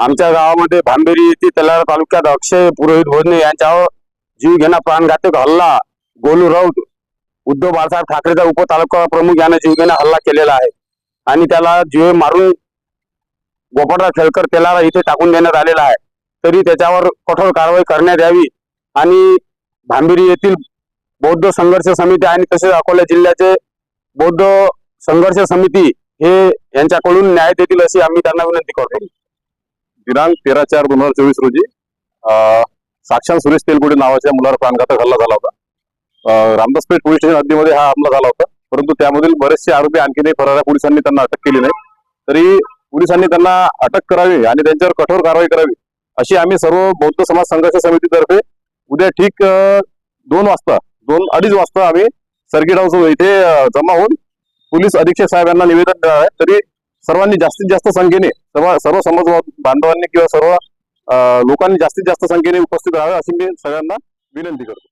आमच्या गावामध्ये भांबेरी येथे तेलारा तालुक्यात अक्षय पुरोहित भोजने यांच्यावर जीव घेणा प्राणघातक हल्ला गोलू राऊत उद्धव बाळासाहेब ठाकरेचा उपतालुका प्रमुख याने जीवघेणा हल्ला केलेला आहे. आणि त्याला जीव मारून गोपाळराव खेळकर तेलारा इथे टाकून देण्यात आलेला आहे. तरी त्याच्यावर कठोर कारवाई करण्यात यावी आणि भांबेरी येथील बौद्ध संघर्ष समिती आणि तसेच अकोला जिल्ह्याचे बौद्ध संघर्ष समिती हे यांच्याकडून न्याय देतील अशी आम्ही त्यांना विनंती करतो. दिनांक तेरा चार दोन हजार चोवीस रोजी साक्षात सुरेश तेलगुडे नावाच्या मुलावर प्राणघातक हल्ला झाला होता. रामदास रामदासपेठ पोलीस स्टेशन हद्दीमध्ये हा हमला झाला होता. परंतु त्यामधील बरेचसे आरोपी आणखीनही फरार पोलिसांनी त्यांना अटक केली नाही. तरी पोलिसांनी त्यांना अटक करावी आणि त्यांच्यावर कठोर कारवाई करावी अशी आम्ही सर्व बौद्ध समाज संघर्ष समितीतर्फे उद्या ठीक दोन वाजता दोन अडीच वाजता आम्ही सर्किट हाऊस इथे जमा होऊन पोलीस अधीक्षक साहेब यांना निवेदन देणार आहे. तरी सर्वांनी जास्तीत जास्त संख्येने सर्व सर्व समाज बांधवांनी किंवा सर्व लोकांनी जास्तीत जास्त संख्येने उपस्थित राहावे अशी मी सगळ्यांना विनंती करतो.